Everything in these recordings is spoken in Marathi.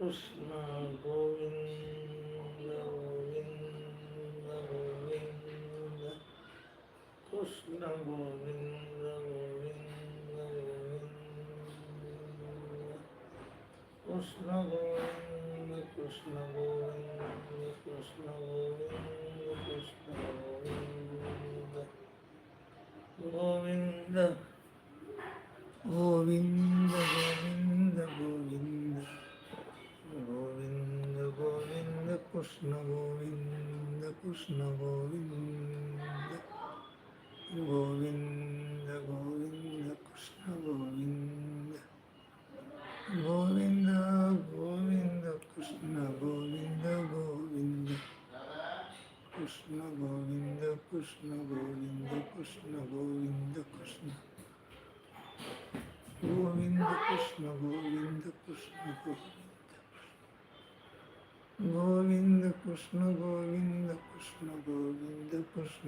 कृष्ण गोविंद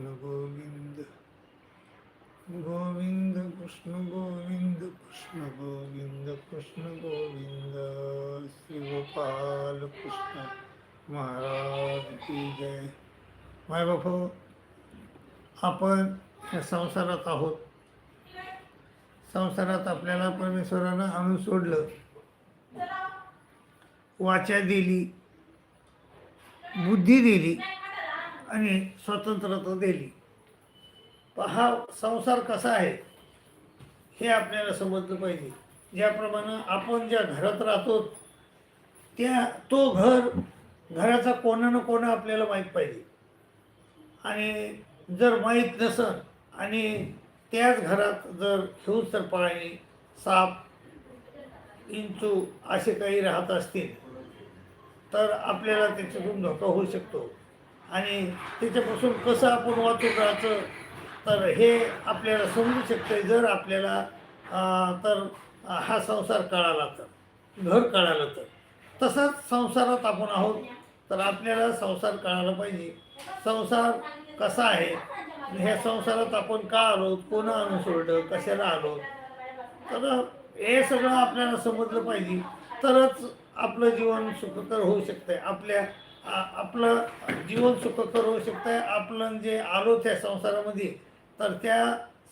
कृष्ण गोविंद गोविंद कृष्ण गोविंद कृष्ण गोविंद कृष्ण गोविंद श्री गोपाल कृष्ण महाराज की जय माय बापू आपण या संसारात आहोत. संसारात आपल्याला परमेश्वरानं आणून सोडलं. वाचा दिली. बुद्धी दिली. आणि स्वतंत्रता दिली. हा संसार कसा आहे? हे आपल्याला समजलं पाहिजे. ज्याप्रमाणे आपण ज्या घरात राहतो त्या तो घर घराचा कोणा ना कोणा आपल्याला माहीत पाहिजे. आणि जर माहीत नसन आणि त्याच घरात जर हिंसर पाळणी साप इंचू असे काही राहत असतील तर आपल्याला त्याच्यातून धोका होऊ शकतो. आणि त्याच्यापासून कसं आपण वाचून राहायचं? तर हे आपल्याला समजू शकतं जर आपल्याला तर हा संसार कळाला तर घर कळालं तर. तसंच संसारात आपण आहोत तर आपल्याला संसार कळायला पाहिजे. संसार कसा आहे? ह्या संसारात आपण का आलो? कोणा अनुसरलं? कशाला आलो? तर हे सगळं आपल्याला समजलं पाहिजे. तरच आपलं जीवन सुखकर होऊ शकतं आपल्या आपलं जीवन सुखकर होऊ शकतं आपलं जे आलो त्या संसारामध्ये तर त्या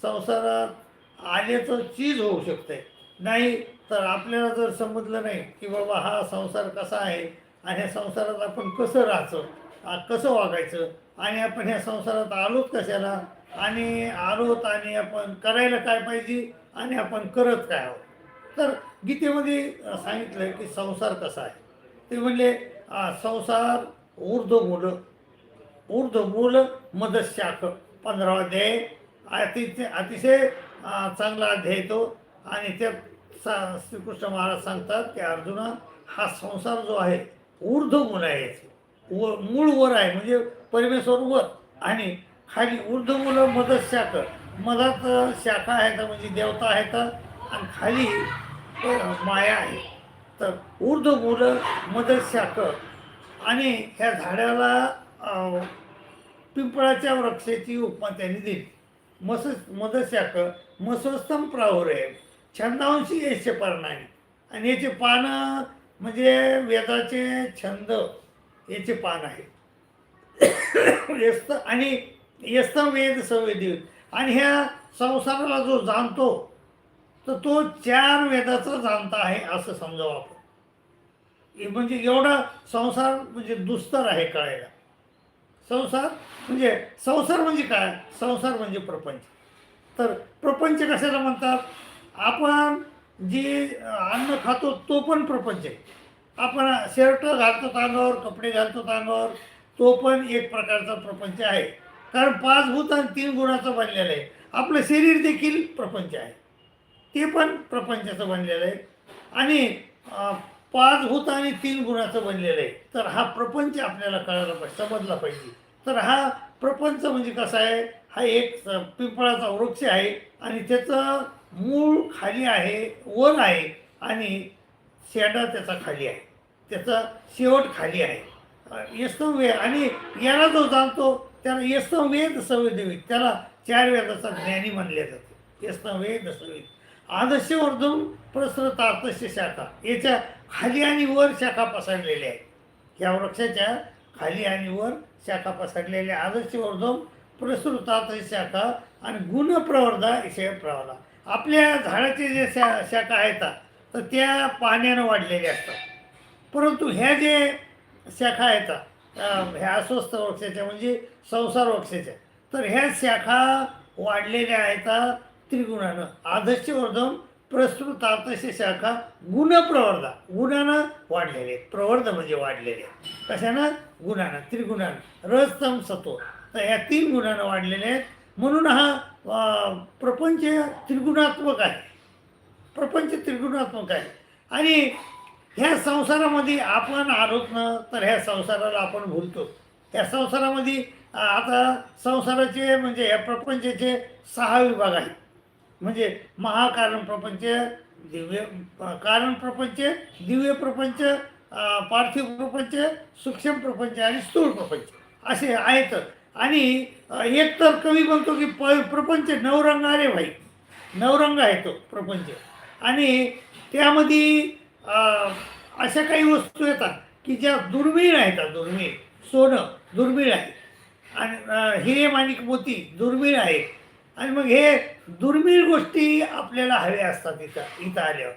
संसारात आल्याचं चीज होऊ शकते नाही तर आपल्याला जर समजलं नाही की बाबा हा संसार कसा आहे आणि ह्या संसारात आपण कसं राहायचं कसं वागायचं आणि आपण ह्या संसारात आलोत कशाला आणि आलोत आणि आपण करायला काय पाहिजे आणि आपण करत काय आहोत? तर गीतेमध्ये सांगितलं की संसार कसा आहे. ते म्हणले संसार ऊर्ध्व मूल ऊर्ध्व मदशाख पंधरावा अध्याय. अतिशय अतिशय चांगला अध्याय तो. आणि त्या सा श्रीकृष्ण महाराज सांगतात की अर्जुना हा संसार जो आहे ऊर्ध्व आहे. याचे. व मूळ वर आहे म्हणजे परमेश्वर वर. आणि खाली ऊर्ध्व मुलं मदत शाख मधात शाखा आहेत म्हणजे देवता आहेत आणि खाली माया आहे. तर ऊर्ध्व मुलं मदत शाख. आणि ह्या झाडाला पिंपळाच्या वृक्षाची उपमा त्यांनी दिली. मस मदशाक मसोस्तम प्रावर. आहे छंदांशी यश आहे आणि याचे पानं म्हणजे वेदाचे छंद याचे पान आहे. यस्त आणि यस्त वेद संवेदी. आणि ह्या संसाराला जो जाणतो तर तो चार वेदाचा जाणता आहे असं समजावं आपण. म्हणजे एवढा संसार म्हणजे दुस्तर आहे कळायला. संसार म्हणजे संसार म्हणजे काय? संसार म्हणजे प्रपंच. तर प्रपंच कशाला म्हणतात? आपण जे अन्न खातो तो पण प्रपंच आहे. आपण शर्ट घालतो अंगावर कपडे घालतो अंगावर तो पण एक प्रकारचा प्रपंच आहे. कारण पाच भूत आणि तीन गुणाचं बनलेलं आहे. आपलं शरीर देखील प्रपंच आहे. ते पण प्रपंचाचं बनलेलं आहे. आणि पाच भूत आणि तीन गुणाचं बनलेलं आहे. तर हा प्रपंच आपल्याला कळायला पाहिजे समजला पाहिजे. तर हा प्रपंच म्हणजे कसा आहे? हा एक पिंपळाचा वृक्ष आहे आणि त्याचं मूळ खाली आहे वर आहे आणि शेडा त्याचा खाली आहे. त्याचा शेवट खाली आहे. यस्तव वेद आणि याला जो जाणतो त्याला यस्तव वेद सवेदेवी त्याला चार वेदाचा ज्ञानी मानले जाते. यस्तव वेद सवेद आदर्श आदर्श शाखा. याच्या खाली आणि वर शाखा पसरलेल्या आहेत. या वृक्षाच्या खाली आणि वर शाखा पसरलेल्या आदर्श वर्धन प्रसृत शाखा आणि गुणप्रवर्धा विषय प्रवर्धा आपल्या झाडाचे जे शा शाखा आहेत तर त्या पाण्यानं वाढलेल्या असतात. परंतु ह्या जे शाखा आहेत ह्या अस्वस्थ वृक्षाच्या म्हणजे संसार वृक्षाच्या तर ह्या शाखा वाढलेल्या आहेत त्रिगुणानं. आदर्श वर्धन प्रस्तुत आदर्श शाखा गुणप्रवर्धा गुणानं वाढलेले आहेत. प्रवर्ध म्हणजे वाढलेले आहेत. कशानं? गुणानं त्रिगुणानं. रसतम सतो. तर ह्या तीन गुणानं वाढलेले आहेत. म्हणून हा प्रपंच त्रिगुणात्मक आहे. प्रपंच त्रिगुणात्मक आहे. आणि ह्या संसारामध्ये आपण आलोच ना तर ह्या संसाराला आपण भुलतो. त्या संसारामध्ये आता संसाराचे म्हणजे ह्या प्रपंचाचे सहा विभाग आहेत. म्हणजे महाकारण प्रपंच दिव्य कारण प्रपंच दिव्य प्रपंच पार्थिव प्रपंच सूक्ष्म प्रपंच आणि स्थूल प्रपंच असे आहेत. आणि एक तर कवी म्हणतो की प प्रपंच नवरंग अरे भाई. नवरंग आहे तो प्रपंच. आणि त्यामध्ये अशा काही वस्तू येतात की ज्या दुर्मिळ आहेत दुर्मिळ. सोनं दुर्मिळ आहे. आणि हिरे माणिक मोती दुर्मिळ आहे आणि मग हे दुर्मिळ गोष्टी आपल्याला हव्या असतात इथं इथं आल्यावर.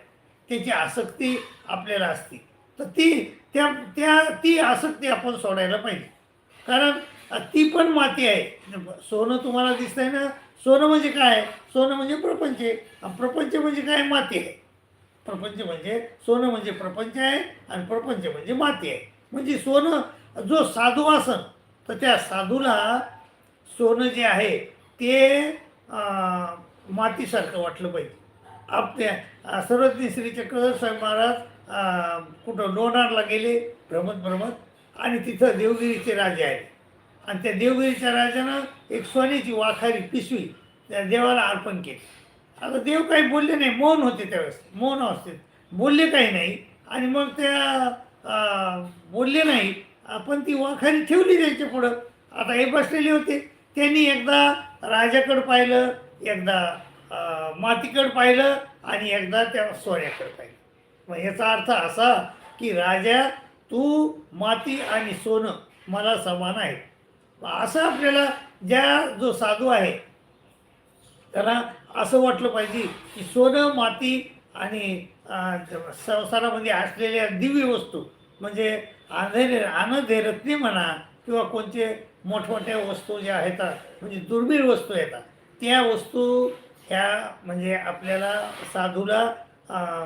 त्याची आसक्ती आपल्याला असते. तर ती त्या त्या ती आसक्ती आपण सोडायला पाहिजे. कारण ती पण माती आहे. सोनं तुम्हाला दिसतंय ना? सोनं म्हणजे काय? सोनं म्हणजे प्रपंच आहे. आणि प्रपंच म्हणजे काय? माती आहे. प्रपंच म्हणजे सोनं म्हणजे प्रपंच आहे आणि प्रपंच म्हणजे माती आहे. म्हणजे सोनं जो साधू असन तर त्या साधूला सोनं जे आहे ते मातीसारखं वाटलं पाहिजे. आपल्या सर्वज्ञ श्री चक्रधर महाराज कुठं लोणारला गेले भ्रमत भ्रमत आणि तिथं देवगिरीचे राजे आले. आणि त्या देवगिरीच्या राजानं एक सोन्याची वाखारी पिशवी त्या देवाला अर्पण केली. आता देव काही बोलले नाही मौन होते त्यावेळेस मौन असते. बोलले काही नाही आणि मग त्या बोलले नाही आपण ती वाखारी ठेवली त्यांच्या पुढं. आता हे बसलेले होते त्यांनी एकदा राजाकडं पाहिलं एकदा मातीकडं पाहिलं आणि एकदा त्या सोन्याकडं पाहिलं. मग याचा अर्थ असा की राजा तू माती आणि सोनं मला समान आहे असं आपल्याला ज्या जो साधू आहे त्याला असं वाटलं पाहिजे की सोनं माती आणि संसारामध्ये असलेल्या दिव्य वस्तू म्हणजे आंधेरे आनंदे म्हणा किंवा कोणते मोठमोठ्या वस्तू ज्या आहेत म्हणजे दुर्मिळ वस्तू येतात. त्या वस्तू ह्या म्हणजे आपल्याला साधूला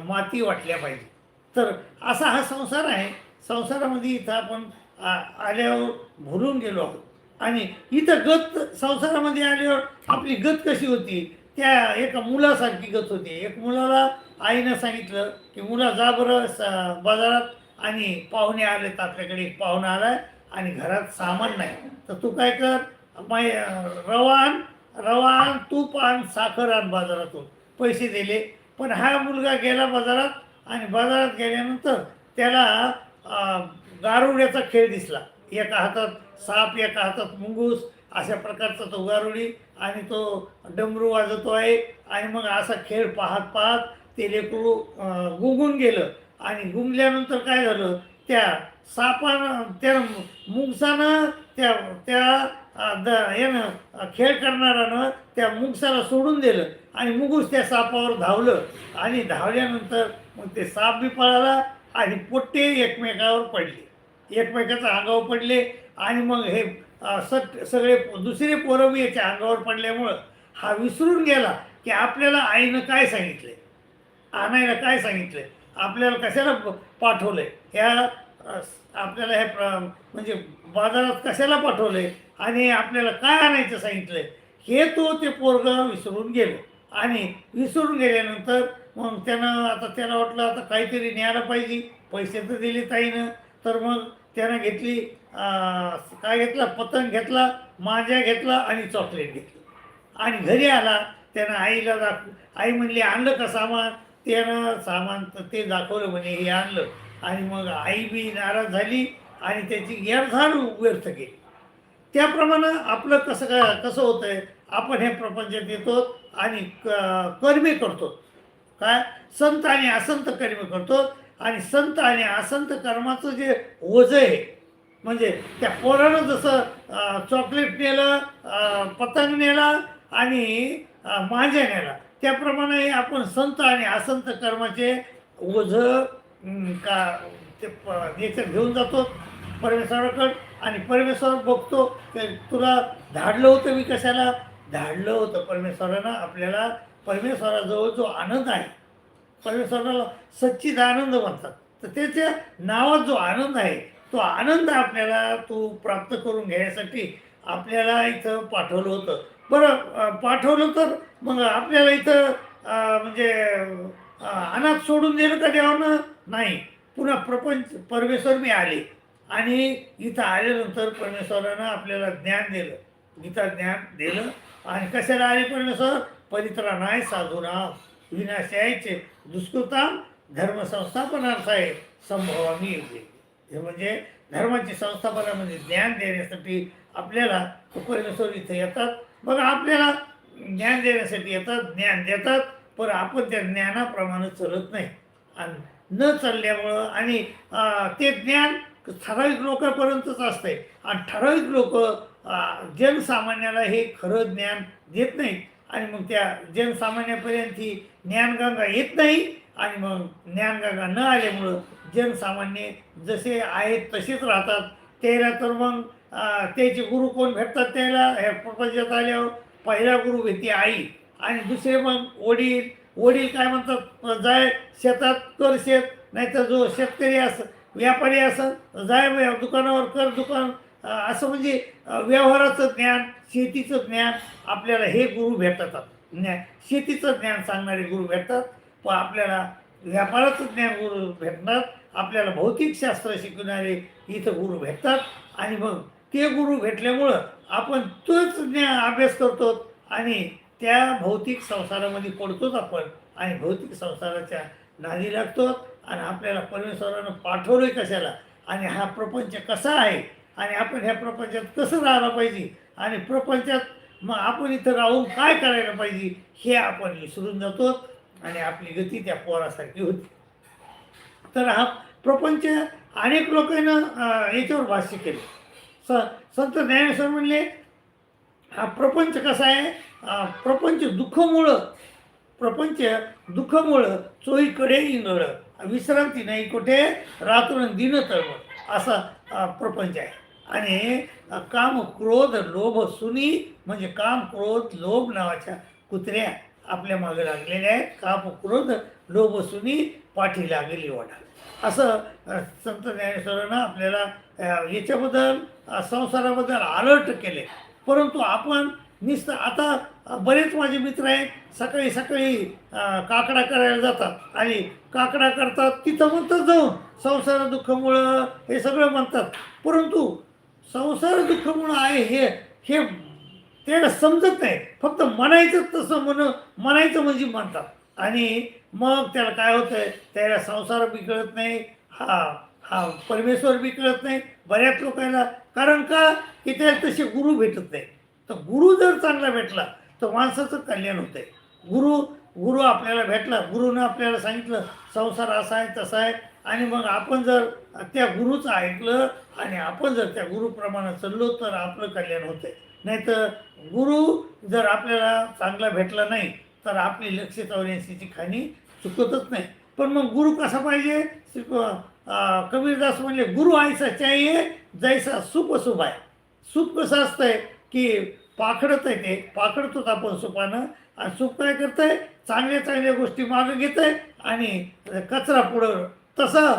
माती वाटल्या पाहिजे. तर असा हा संसार आहे. संसारामध्ये इथं आपण आ- आल्यावर भरून गेलो आहोत. आणि इथं गत संसारामध्ये आल्यावर आपली गत कशी होती? त्या एका मुलासारखी गत होती. एक मुलाला आईनं सांगितलं की मुला जा बरं स- बाजारात आणि पाहुणे आले तर आपल्याकडे. एक पाहुणा आहे आणि घरात सामान नाही. तर तू काय कर माय रवा आण रवा आण तूप आण साखर आण बाजारातून. पैसे दिले. पण हा मुलगा गेला बाजारात आणि बाजारात गेल्यानंतर त्याला गारुड्याचा खेळ दिसला. एका हातात साप एका हातात मुंगूस अशा प्रकारचा तो गारुडी आणि तो डमरू वाजवतो आहे. आणि मग असा खेळ पाहत पाहत ते लेकरू गुंगून गेलं. आणि गुंगल्यानंतर काय झालं त्या सापानं त्या मुंगसानं त्या त्या द यानं खेळ करणाऱ्यानं त्या मुंगसाला सोडून दिलं आणि मुंगूस त्या सापावर धावलं. आणि धावल्यानंतर मग ते साप बी पळाला आणि पोट्टे एकमेकावर पडले. एकमेकाच्या अंगावर पडले आणि मग हे अं, सट सगळे दुसरे पोरं बी याच्या अंगावर पडल्यामुळं हा विसरून गेला की आपल्याला आईनं काय सांगितलंय? आणायला काय सांगितलं आपल्याला कशाला पाठवलं आहे ह्या आपल्याला हे प्र- म्हणजे बाजारात कशाला पाठवले आणि आपल्याला काय आणायचं सांगितलं हे तो ते पोरगं विसरून गेलं. आणि विसरून गेल्यानंतर मग त्यानं आता त्याला वाटलं आता काहीतरी न्यायला पाहिजे. पैसे तर दिले ताईनं. तर मग त्यानं घेतली काय घेतला? पतंग घेतला मांजा घेतला आणि चॉकलेट घेतलं. आणि घरी आला त्यानं आईला दाख आई म्हणली आणलं का सामान? त्यानं सामान तर ते दाखवलं म्हणे हे आणलं. आणि मग आई बी नाराज झाली आणि त्याची गैरधार व्यर्थ केली त्याप्रमाणे आपलं कसं काय कसं होतं आहे आपण हे प्रपंचात येतो आणि क कर्मे करतो. काय? संत आणि असंत कर्म करतो आणि संत आणि असंत कर्माचं जे ओझ आहे म्हणजे त्या पोरानं जसं चॉकलेट नेलं पतंग नेला आणि अं, नेला त्याप्रमाणे आपण संत आणि असंत कर्माचे ओझ का ते प- घेऊन जातो परमेश्वराकडं आणि परमेश्वर बघतो की तुला धाडलं होतं मी कशाला? धाडलं होतं परमेश्वरानं आपल्याला. परमेश्वराजवळ जो आनंद आहे परमेश्वराला सच्चित आनंद म्हणतात. तर त्याच्या नावात जो आनंद आहे तो आनंद आपल्याला तू प्राप्त करून घेण्यासाठी आपल्याला इथं पाठवलं होतं. बरं पाठवलं तर मग आपल्याला इथं म्हणजे अनाथ सोडून दिलं का देवानं? नाही. पुन्हा प्रपंच परमेश्वर मी आले. आणि इथं आल्यानंतर परमेश्वरानं आपल्याला ज्ञान दिलं. गीता ज्ञान दिलं. आणि कशाला आले परमेश्वर? परित्राणाय विनाश यायचे दुष्कृताम धर्म संस्थापनार्थाय संभवामी येते. हे म्हणजे धर्माची संस्थापनामध्ये म्हणजे ज्ञान देण्यासाठी आपल्याला परमेश्वर इथे येतात. बघा आपल्याला ज्ञान देण्यासाठी येतात ज्ञान देतात. पण आपण त्या ज्ञानाप्रमाणे चलत नाही. आणि न चालल्यामुळं आणि ते ज्ञान ठराविक लोकांपर्यंतच असतंय. आणि ठराविक लोक जनसामान्याला हे खरं ज्ञान देत नाहीत. आणि मग त्या जनसामान्यापर्यंत ही ज्ञानगंगा येत नाही. आणि मग ज्ञानगंगा न आल्यामुळं जनसामान्य जसे आहेत तसेच राहतात. त्याला तर मग त्याचे गुरु कोण भेटतात त्याला? ह्या प्रपंचात आल्यावर पहिला गुरु भेटते आई. आणि दुसरे मग वडील वडील काय म्हणतात जाय शेतात कर शेत नाहीतर जो शेतकरी असं व्यापारी असं जाय दुकानावर कर दुकान. असं म्हणजे व्यवहाराचं ज्ञान शेतीचं ज्ञान आपल्याला हे गुरु भेटतात. ज्ञान शेतीचं ज्ञान सांगणारे गुरु भेटतात. व आपल्याला व्यापाराचं ज्ञान गुरु भेटणार. आपल्याला भौतिकशास्त्र शिकवणारे इथं गुरु भेटतात. आणि मग ते गुरु भेटल्यामुळं आपण तोच ज्ञान अभ्यास करतो. आणि त्या भौतिक संसारामध्ये पडतोच आपण आणि भौतिक संसाराच्या नादी लागतो आणि आपल्याला परमेश्वरानं पाठवलंय कशाला? आणि हा प्रपंच कसा आहे? आणि आपण ह्या प्रपंचात कसं राहायला पाहिजे? आणि प्रपंचात मग आपण इथं राहून काय करायला पाहिजे? हे आपण विसरून जातो आणि आपली गती त्या पोरासारखी होती. तर हा प्रपंच अनेक लोकांना याच्यावर भाष्य केले. स संत ज्ञानेश्वर म्हणले हा प्रपंच कसा आहे? प्रपंच दुःखमुळं प्रपंच दुःखमुळं चोईकडे इंगळ विश्रांती नाही कुठे रात्र दिन तळमळ असा प्रपंच आहे. आणि काम क्रोध लोभ सुनी म्हणजे काम क्रोध लोभ नावाच्या कुत्र्या आपल्या मागे लागलेल्या आहेत. काम क्रोध लोभ सुनी पाठी लागलेली वाटा. असं संत ज्ञानेश्वरानं आपल्याला याच्याबद्दल संसाराबद्दल अलर्ट केले परंतु आपण नुसतं आता बरेच माझे मित्र आहेत सकाळी सकाळी काकडा करायला जातात. आणि काकडा करतात तिथं म्हणतात जाऊन संसार दुःखामुळं हे सगळं म्हणतात. परंतु संसार दुःखामुळं आहे हे हे त्याला समजत नाही. फक्त म्हणायचं तसं म्हण म्हणायचं म्हणजे म्हणतात. आणि मग त्याला काय होतंय त्याला संसार बी कळत नाही. हा हा परमेश्वर बी कळत नाही. बऱ्याच लोकांना कारण का? की त्याला तसे गुरु भेटत नाही. तर गुरु जर चांगला भेटला तर माणसाचं कल्याण होतं आहे गुरु गुरु आपल्याला भेटला गुरुनं आपल्याला सांगितलं संसार असा आहे तसा आहे. आणि मग आपण जर त्या गुरुचं ऐकलं आणि आपण जर त्या गुरुप्रमाणे चाललो तर आपलं कल्याण होतंय. नाहीतर गुरु जर आपल्याला चांगला भेटला नाही तर आपली लक्ष चौऱ्याऐंशीची खाणी चुकतच नाही. पण मग गुरु कसा पाहिजे? श्री- कबीरदास म्हणले गुरु आयसा चाहिए जैसा सुप सुप आहे. सूप कसं असतंय की पाखडत आहे ते पाखडतोच आपण सुपानं आणि सूप काय करतंय? चांगल्या चांगल्या गोष्टी मागं घेत आहे आणि कचरा पुढं तसं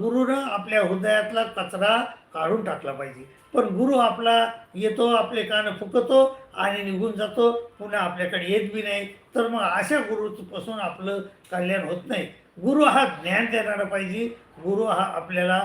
गुरुनं आपल्या हृदयातला कचरा काढून टाकला पाहिजे. पण गुरु आपला येतो आपले कान फुकतो आणि निघून जातो. पुन्हा आपल्याकडे येत बी नाही. तर मग अशा गुरुपासून आपलं कल्याण होत नाही. गुरु हा ज्ञान देणारा पाहिजे गुरु हा आपल्याला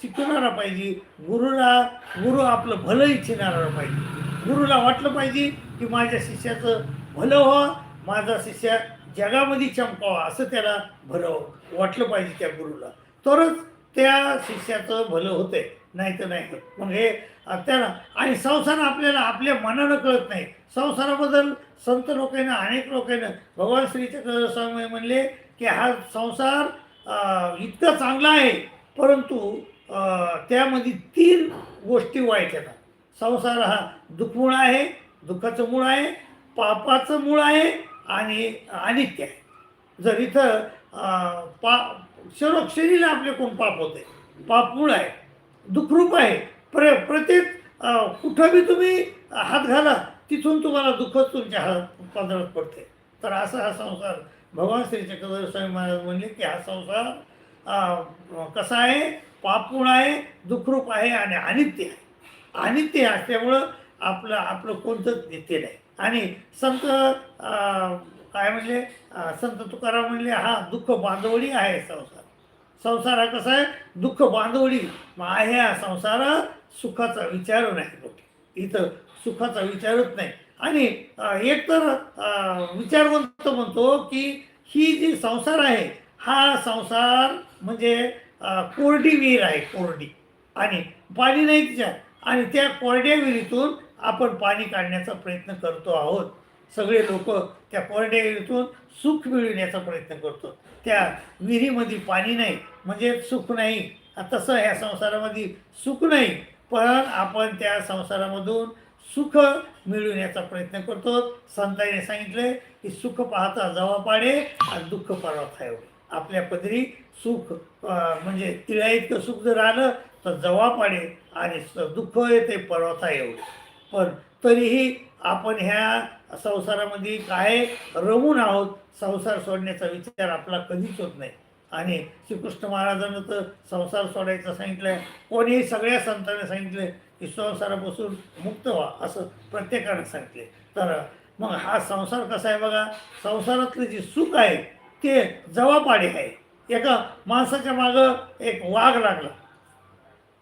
शिकवणारा पाहिजे गुरुला गुरु आपलं भलं इच्छिणारा पाहिजे. गुरुला वाटलं पाहिजे की माझ्या शिष्याचं भलं व्हावं माझा शिष्य जगामध्ये चमकावा असं त्याला भलं वाटलं पाहिजे त्या गुरुला. तरच त्या शिष्याचं भलं होतंय नाही तर नाही कळत मग हे त्याला आणि संसार आपल्याला आपल्या मनानं कळत नाही. संसाराबद्दल संत लोकांना अनेक लोकांना भगवान श्री चक्र स्वामी म्हणले की हा संसार इतका चांगला आहे परंतु त्यामध्ये तीन गोष्टी वाईट येतात. संसार हा दुःखमूळ आहे दुःखाचं मूळ आहे पापाचं मूळ आहे आणि अनित्य आहे. जर इथं पा क्षरोक्षरीला आपले कोण पाप होते? पाप मूळ आहे दुःखरूप आहे. प्र प्रत्येक अं, कुठं बी तुम्ही हात घाला तिथून तुम्हाला दुःखच तुमच्या हात पदरात पडते. तर असा हा संसार भगवान श्री चक्रधर स्वामी महाराज म्हणले की हा संसार कसा आहे? पापूण आहे दुःखरूप आहे आणि अनित्य आहे. अनित्य असल्यामुळं आपलं आपलं कोणतंच नित्य नाही. आणि संत काय म्हणले? संत तुकाराम म्हणले हा दुःख बांधवडी आहे संसार. संसार हा कसा आहे? दुःख बांधवडी. आहे हा संसार सुखाचा विचार नाही इथं सुखाचा विचारच नाही. आणि एक तर विचारवंत म्हणतो की ही जी संसार आहे हा संसार म्हणजे कोरडी विहीर आहे कोरडी. आणि पाणी नाही तिच्यात. आणि त्या कोरड्या विहिरीतून आपण पाणी काढण्याचा प्रयत्न करतो आहोत. सगळे लोक त्या कोरड्या विहिरीतून सुख मिळविण्याचा प्रयत्न करतो. त्या विहिरीमध्ये पाणी नाही म्हणजे सुख नाही. तसं ह्या संसारामध्ये सुख नाही. पण आपण त्या संसारामधून सुख मिळविण्याचा प्रयत्न करतो. संतांनी सांगितले की सुख पाहता जवा पाडे आणि दुःख पर्वत आहे आपल्या पदरी सुख म्हणजे तिळा इतकं सुख जर आलं तर जवा पाडे आणि दुःख येते पर्वता एवढे पण तरीही आपण ह्या संसारामध्ये काय रमून आहोत संसार सोडण्याचा विचार आपला कधीच होत नाही. आणि श्रीकृष्ण महाराजांना तर संसार सोडायचं सांगितलंय. कोणीही सगळ्या संतांनी सांगितलं की संसारापासून मुक्त व्हा असं प्रत्येकानं सांगितले तर मग हा संसार कसा आहे बघा? संसारातले जे सुख आहे ते जवापाडे आहे. एका माणसाच्या मागं एक वाघ लागला.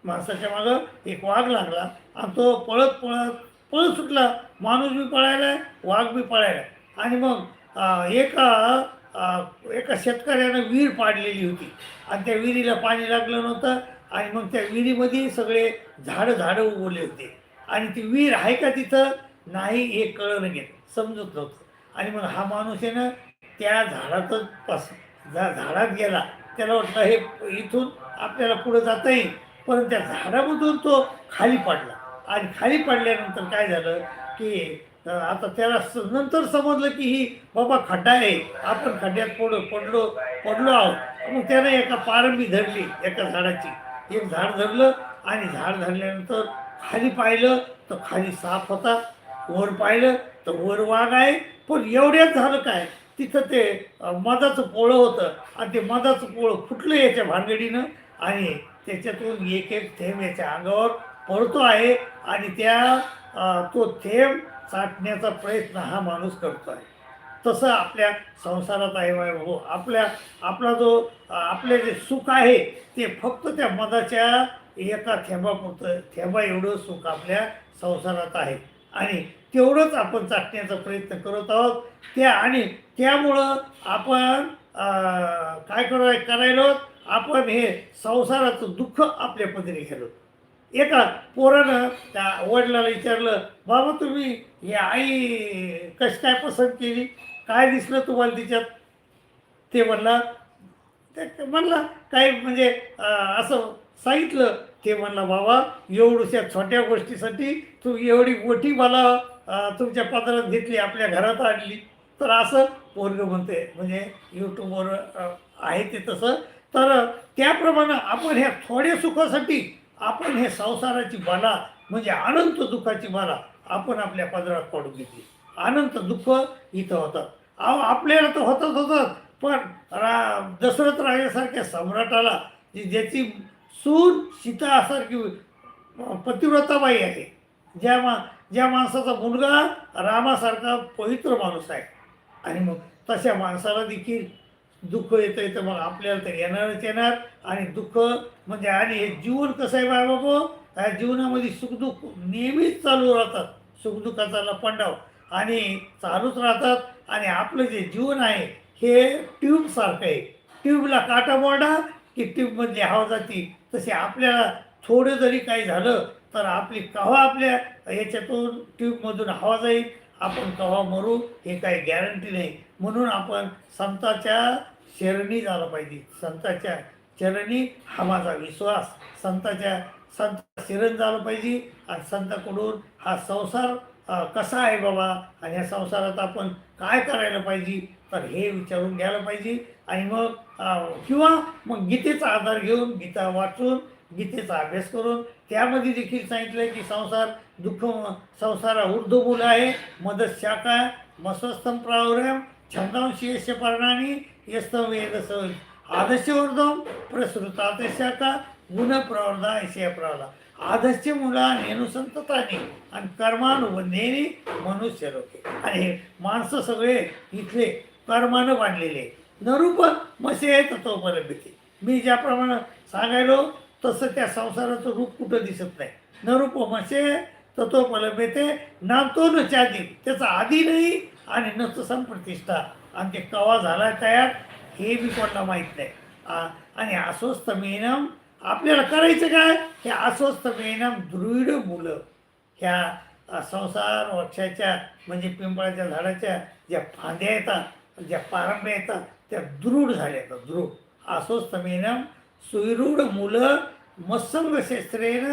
माणसाच्या मागं एक वाघ लागला आणि तो पळत पळत पळत सुटला. माणूस बी पळायला वाघ बी पळायला. आणि मग एका एका शेतकऱ्यानं विहीर पाडलेली होती. आणि त्या विहिरीला पाणी लागलं नव्हतं. आणि मग त्या विहिरीमध्ये सगळे झाडं झाडं उगवले होते. आणि ती विहीर आहे का तिथं? नाही हे कळलं घेत समजत नव्हतं. आणि मग हा माणूस आहे ना त्या झाडातच पास झा झाडात गेला त्याला वाटलं हे इथून आपल्याला पुढं जाता येईल. पण त्या झाडामधून तो खाली पडला. आणि खाली पडल्यानंतर काय झालं की आता त्याला स- नंतर समजलं की ही बाबा खड्डा आहे. आपण खड्ड्यात पड पडलो पडलो आहोत. मग त्यानं एका पारंबी धरली एका झाडाची. एक झाड धरलं आणि झाड धरल्यानंतर खाली पाहिलं तर खाली साप होता वर पाहिलं तर वर वाघ आहे. पण एवढ्याच झालं काय? तिथं ते मधाचं पोळं होतं आणि ते मधाचं पोळं फुटलं याच्या भानगडीनं आणि त्याच्यातून एक एक थेंब याच्या अंगावर पडतो आहे आणि त्या तो थेंब साठण्याचा प्रयत्न हा माणूस करतो आहे तसं आपल्या संसारात आहे बाय भाऊ. आपल्या आपला जो आपले जे सुख आहे ते फक्त त्या मधाच्या एका थेंबापुरतं थेंबा एवढं सुख आपल्या संसारात आहे. आणि तेवढंच आपण चाटण्याचा प्रयत्न करत आहोत. त्या आणि त्यामुळं आपण काय करू करायलो आपण हे संसाराचं दुःख आपल्या पदरी गेलो एका पोरानं त्या वडिलाला विचारलं बाबा तुम्ही ही आई कशी काय पसंत केली? काय दिसलं तुम्हाला तिच्यात? ते म्हणला ते म्हणला काही म्हणजे असं सांगितलं. ते म्हणला बाबा एवढ्या छोट्या गोष्टीसाठी तू एवढी मोठी मला तुमच्या पदरात घेतली आपल्या घरात आणली. तर असं पोरग म्हणते म्हणजे यूट्यूबवर आहे ते तसं. तर त्याप्रमाणे आपण ह्या थोड्या सुखासाठी आपण हे संसाराची बाला म्हणजे अनंत दुःखाची बाला आपण आपल्या पदरात पडून घेतली. अनंत दुःख इथं होतं अहो आपल्याला तर होतच होतं पण रा दशरथ राजासारख्या सम्राटाला जी ज्याची सून सीतासारखी पतिव्रताबाई आहे ज्या मा ज्या माणसाचा मुलगा रामासारखा पवित्र माणूस आहे. आणि मग तशा माणसाला देखील दुःख येतं येतं मग आपल्याला तर येणारच येणार. आणि दुःख म्हणजे आणि हे जीवन कसं आहे बाय बाबा या जीवनामध्ये सुखदुःख नेहमीच चालू राहतात. सुखदुःखाचा लपंडाव. आणि चालूच राहतात आणि आपलं जे जीवन आहे हे ट्यूबसारखं आहे. ट्यूबला काटा मोडा की ट्यूबमधली हवा जाती. तसे आपल्याला थोडं जरी काही झालं तर आपली कव्हा आपल्या याच्यातून ट्यूबमधून हवा जाईल. आपण कव्हा मरू हे काही गॅरंटी नाही. म्हणून आपण संताच्या शरणी झालं पाहिजे. संताच्या चरणी हा माझा विश्वास. संताच्या संत शिरण झालं पाहिजे. आणि संताकडून हा संसार कसा आहे बाबा? आणि या संसारात आपण काय करायला पाहिजे? तर हे विचारून घ्यायला पाहिजे. आणि मग किंवा मग गीतेचा आधार घेऊन गीता वाचून गीतेचा अभ्यास करून त्यामध्ये देखील सांगितलं की संसार दुःख संसारा ऊर्ध्वमूल आहे. मदत शाखा मस्वस्थम प्रावरम छंदांशी यश पर्णानी यस्तम वेद आदर्शवर्धम आदर्श शाखा गुण प्रवर्धा. यशय प्रवला आदर्श मुला नेनु संतताने आणि कर्मानुबंधेने मनुष्य लोके. आणि हे माणसं सगळे इथले कर्मानं बांधलेले. नरूप मसे तत्वोपलब्धते मी ज्याप्रमाणे सांगायलो तसं त्या संसाराचं रूप कुठं दिसत नाही. नरूप मसे तत्वपलंबिते ना तो न चादी. त्याचा आधी नाही आणि नच संप्रतिष्ठा. आणि ते कवा झाला तयार हे बी कोणाला माहीत नाही. आ- आणि अस्वस्थ मेनम आपल्याला करायचं काय? हे अस्वस्थ मेनम दृढ मुलं. ह्या संसार वृक्षाच्या म्हणजे पिंपळाच्या झाडाच्या ज्या फांद्या येतात ज्या पारंब्या येतात त्या दृढ झाल्या येतात दृढ. अस्वस्थ मेनम सुविरूढ मुलं मत्संग शस्त्रेन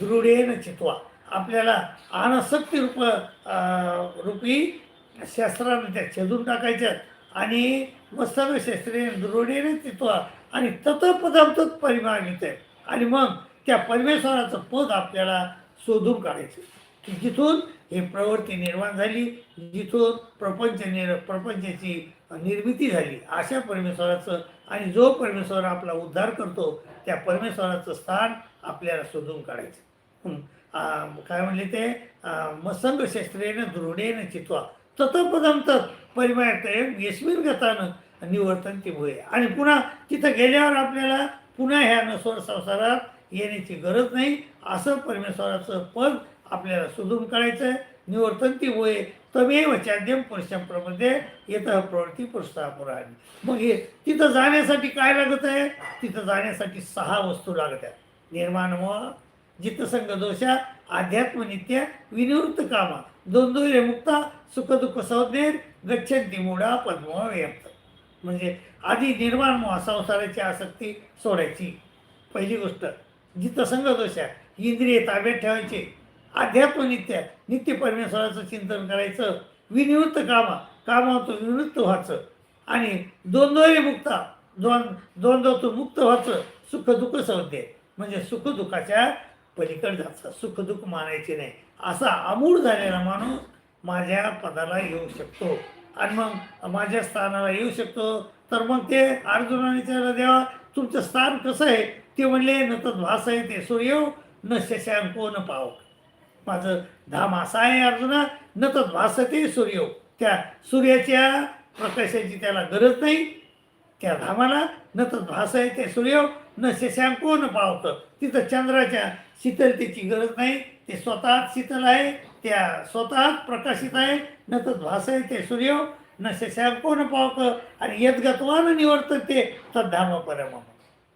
दृढेन चित्वा. आपल्याला अनासक्ती रूप रूपी शस्त्रानं त्या छेदून टाकायच्या आणि मत्संग शस्त्रेनं दृढेनं चित्वा. आणि तत्पदार्थ परिमाण आहे आणि मग त्या परमेश्वराचं पद आपल्याला शोधून काढायचं. की जिथून ही प्रवृत्ती निर्माण झाली जिथून प्रपंच निर प्रपंचाची निर्मिती झाली अशा परमेश्वराचं आणि जो परमेश्वर आपला उद्धार करतो त्या परमेश्वराचं स्थान आपल्याला शोधून काढायचं. काय म्हणले ते? आ, मसंग दृढेन चित्वा. तत्पदम तत् परिमाण यशवीर गतानं निवर्तन ते भुये. आणि पुन्हा तिथं गेल्यावर आपल्याला पुन्हा ह्या नसोर संसारात येण्याची गरज नाही. असं परमेश्वराचं पद आपल्याला शोधून काढायचं आहे निवर्तन ती होय तमेव चाद्यम पुरुषम प्रमध्ये येतं प्रवृत्ती पुरुषापुराणी मग हे तिथं जाण्यासाठी काय लागत आहे तिथं जाण्यासाठी सहा वस्तू लागत आहेत निर्माण मोह जितसंग दोषा आध्यात्मनित्य विनिवृत्त कामा. द्वंद्वरे मुक्ता सुखदुःख संज्ञेर गच्छंती मुडा पद्म व्यक्त. म्हणजे आधी निर्माण मोह संसाराची आसक्ती सोडायची. पहिली गोष्ट जिथं दोष आहे इंद्रिय ताब्यात ठेवायचे. अध्यात्म नित्य नित्य परमेश्वराचं चिंतन करायचं. विनिवृत्त कामा कामातून निवृत्त व्हायचं. आणि द्वंद्वरे मुक्ता द्वंद द्वंद्वातून मुक्त व्हायचं. सुख दुःख म्हणजे सुखदुःखाच्या पलीकडे जायचं. सुखदुःख मानायचे नाही. असा अमूळ झालेला माणूस माझ्या पदाला येऊ शकतो. आणि मग माझ्या स्थानाला येऊ शकतो. तर मग ते अर्जुनाने त्याला देवा तुमचं स्थान कसं आहे? ते म्हणले न तर भास आहे ते सूर्य न शशांको न पाव. माझं धाम असा आहे अर्जुना न तर भासते सूर्य त्या सूर्याच्या प्रकाशाची त्याला गरज नाही. त्या धामाला न तर आहे ते सूर्य न शशांको न पावतं तिथं चंद्राच्या शीतलतेची गरज नाही ते स्वतः शीतल आहे. त्या स्वतःच प्रकाशित आहे. न तर भास आहे ते सूर्य न शशांको न पावतं आणि यद्गत्वान निवडतं ते तद्धाम परम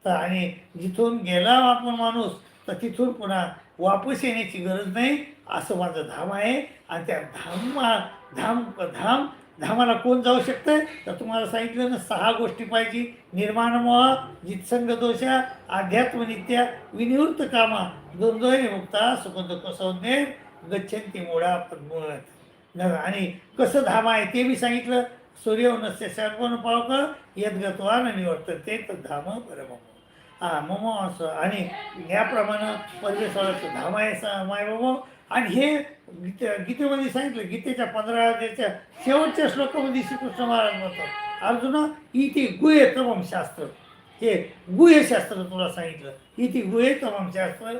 तर आणि जिथून गेला आपण माणूस तर तिथून पुन्हा वापस येण्याची गरज नाही असं माझं धाम आहे. आणि त्या धामा धाम धाम धामाला कोण जाऊ शकतं तर तुम्हाला सांगितलं ना सहा गोष्टी पाहिजे. निर्माण मोह जितसंग दोषा अध्यात्मनित्या विनिवृत्त कामा द्वंद्वही मुक्ता सुख संज्ञेत संज्ञे गच्छन्ती मुळा आणि कसं धाम आहे ते मी सांगितलं. सूर्य नसते सर्वण पावक यद्गत्वा न ते तर धाम परम हा मम असं. आणि याप्रमाणे परमेश्वराचं धाम आहे सा माय बाबा आणि हे गीते गीतेमध्ये सांगितलं गीतेच्या पंधरा अध्यायाच्या शेवटच्या श्लोकामध्ये श्रीकृष्ण महाराज म्हणतात अर्जुना इथे गुहे तमम शास्त्र. हे गुहे शास्त्र तुला सांगितलं. इथे गुहे तमम शास्त्र.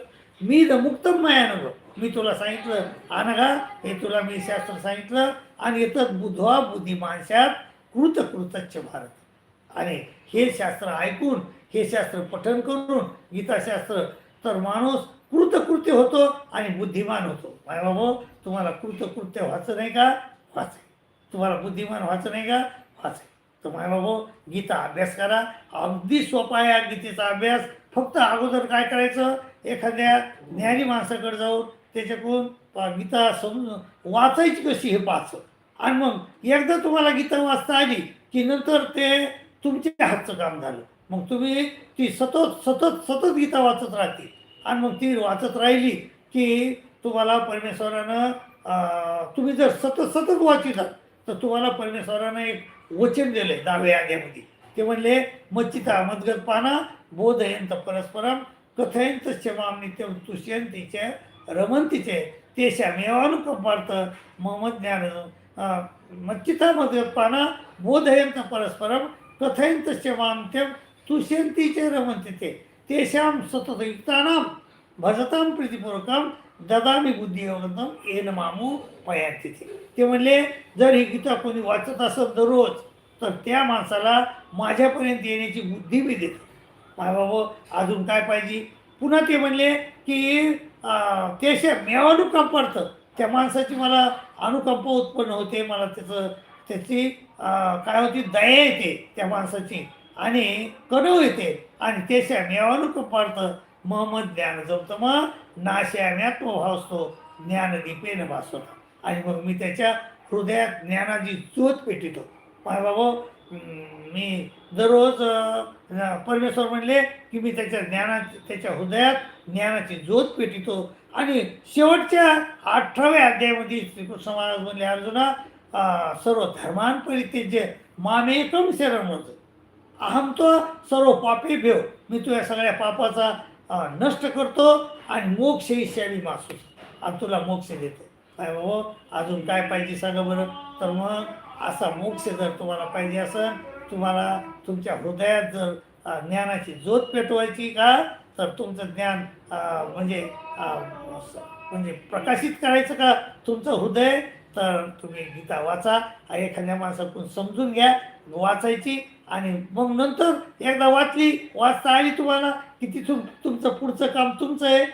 Me the मुक्तम मायानुभव. मी तुला सांगितलं अनघा हे तुला मी शास्त्र सांगितलं आणि येतं बुधवा बुद्धिमानशात कृत कृतच्छ भारत. आणि हे शास्त्र ऐकून हे शास्त्र पठन करून गीताशास्त्र तर माणूस कृतकृत्य होतो आणि बुद्धिमान होतो. माय बाबा तुम्हाला कृतकृत्य व्हायचं नाही का? वाच तुम्हाला बुद्धिमान व्हायचं नाही का? वाच तर माय बाबा गीता अभ्यास करा. अगदी सोपा आहे गीतेचा अभ्यास. फक्त अगोदर काय करायचं? एखाद्या ज्ञानी माणसाकडे जाऊन त्याच्याकडून गीता समजून वाचायची कशी हे पाहायचं आणि मग एकदा तुम्हाला गीता वाचता आली की नंतर ते तुमच्या हातचं काम झालं. मग तुम्ही ती सतत सतत सतत गीता वाचत राहते आणि मग ती वाचत राहिली की तुम्हाला परमेश्वरानं तुम्ही जर सतत सतत वाचितात तर तुम्हाला परमेश्वरानं एक वचन दिलंय दहाव्या आग्यामध्ये ते म्हणले मच्चिता मदगत पाना बोधयंत परस्परम कथयंत क्षमा नित्यम तुष्यंतीच्या रमंतीचे तेशामेवानुकंपार्थ मम ज्ञान अं, मच्चिता पाना बोधयंत परस्परम कथयंत क्षमांत्यम तुष्यंतीचे रमंतीचे तेषां सततयुक्तानां भजतां प्रीतिपूर्वकं ददामी बुद्धियोगम येन मामू पयांतिथे ते म्हणले जर ही गीता कोणी वाचत असत दररोज तर त्या माणसाला माझ्यापर्यंत येण्याची बुद्धी मी देते माय बाबा अजून काय पाहिजे? पुन्हा ते म्हणले की अं, तेशा पडतं. त्या माणसाची मला अनुकंप उत्पन्न होते मला त्याचं त्याची काय होती दया येते त्या माणसाची. आणि कणव येते. आणि तेशा मेवानुकंप पडतं. महम्मद ज्ञान जमतं मग नाश्याम्यात्मभाव असतो ज्ञानदीपेन भासतो. आणि मग मी त्याच्या हृदयात ज्ञानाची ज्योत पेटितो. बाबा मी दररोज परमेश्वर म्हणले की मी त्याच्या ज्ञाना त्याच्या हृदयात ज्ञानाची ज्योत पेटितो. आणि शेवटच्या अठराव्या अध्यायामध्ये श्रीकृष्ण महाराज म्हणले अर्जुना सर्व धर्मान परित्यज्य मामेकम शरण व्रज अहम तो सर्व पापे भेव. मी तुझ्या सगळ्या पापाचा नष्ट करतो आणि मोक्ष इशावी मासूस आणि तुला मोक्ष देतो. काय बाबा अजून काय पाहिजे सांगा बरं? तर मग असा मोक्ष जर तुम्हाला पाहिजे असेल तुम्हाला तुमच्या हृदयात जर ज्ञानाची ज्योत पेटवायची का तर तुमचं ज्ञान म्हणजे म्हणजे प्रकाशित करायचं का तुमचं हृदय तर तुम्ही गीता वाचा एखाद्या माणसाकडून समजून घ्या वाचायची आणि मग नंतर एकदा वाचली वाचता आली तुम्हाला की तिथून तुमचं पुढचं काम तुमचं आहे.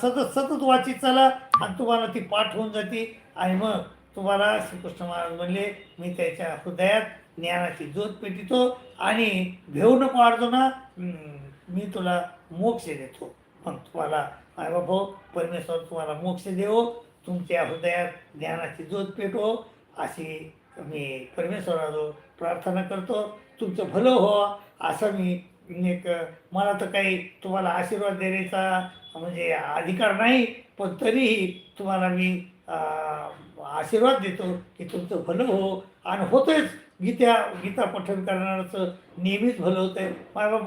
सतत सतत वाचित चला आणि तुम्हाला ती पाठ होऊन जाते. आणि मग तुम्हाला श्रीकृष्ण महाराज म्हणले मी त्याच्या हृदयात ज्ञानाची ज्योत पेटितो आणि भेऊ नको अर्जुना मी तुला मोक्ष देतो. मग तुम्हाला माय बाबा परमेश्वर तुम्हाला मोक्ष देवो तुमच्या हृदयात ज्ञानाची ज्योत पेटो. अशी मी परमेश्वराजवळ प्रार्थना करतो. तुमचं भलं हो असं मी एक मला तर काही तुम्हाला आशीर्वाद देण्याचा म्हणजे अधिकार नाही पण तरीही तुम्हाला मी आशीर्वाद देतो की तुमचं भलं हो. आणि होतंच. गीता गीता पठन करणाऱ्याचं नेहमीच भलं होतं आहे बाबा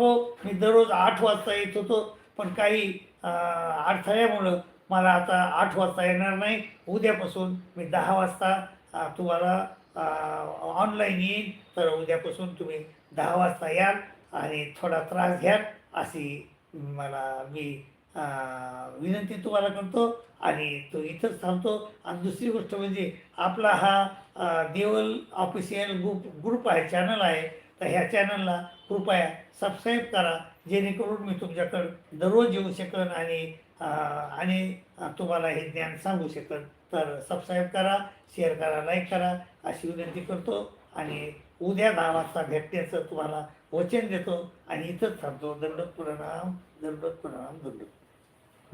मी दररोज आठ वाजता येत होतो पण काही अडथळ्यामुळं मला आता आठ वाजता येणार नाही. उद्यापासून मी दहा वाजता तुम्हाला ऑनलाईन येईन. तर उद्यापासून तुम्ही दहा वाजता याल आणि थोडा त्रास घ्याल अशी मला मी विनंती तुम्हाला करतो आणि तो इथंच थांबतो. आणि दुसरी गोष्ट म्हणजे आपला हा देवल ऑफिशियल ग्रुप ग्रुप आहे चॅनल आहे तर ह्या चॅनलला कृपया सबस्क्राईब करा जेणेकरून मी तुमच्याकडं दररोज येऊ शकेन आणि आणि तुम्हाला हे ज्ञान सांगू शकेन. तर सबस्क्राईब करा शेअर करा लाईक करा अशी विनंती करतो. आणि उद्या दहा वाजता भेटण्याचं तुम्हाला वचन देतो. आणि इथंच थांबतो. दंडक प्रणाम दंडक प्रणाम दंडक